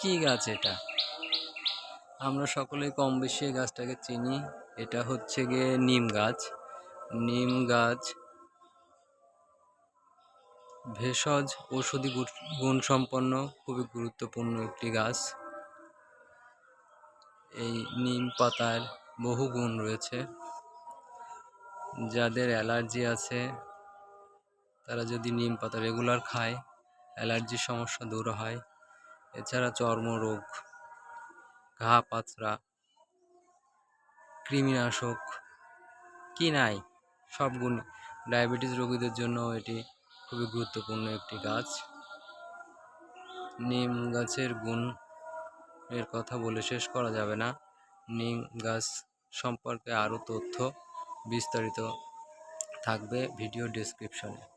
কি গাছ এটা? আমরা সকলেই কম বেশি গাছটাকে চিনি। এটা হচ্ছে গিয়ে নিম গাছ। নিম গাছ ভেষজ ঔষধি গুণ- গুণসম্পন্ন, খুবই গুরুত্বপূর্ণ একটি গাছ। এই নিম পাতার বহু গুণ রয়েছে। যাদের অ্যালার্জি আছে, তারা যদি নিম পাতা রেগুলার খায় অ্যালার্জির সমস্যা দূর হয়। এছাড়া চর্মরোগ, ঘা পাচড়া কৃমিনাশক, কি নাই, সব গুণ। ডায়াবেটিস রোগীদের জন্য এটি খুবই গুরুত্বপূর্ণ একটি গাছ নিম গাছের গুণ এর কথা বলে শেষ করা যাবে না। নিম গাছ সম্পর্কে আরও তথ্য বিস্তারিত থাকবে ভিডিও ডেসক্রিপশনে।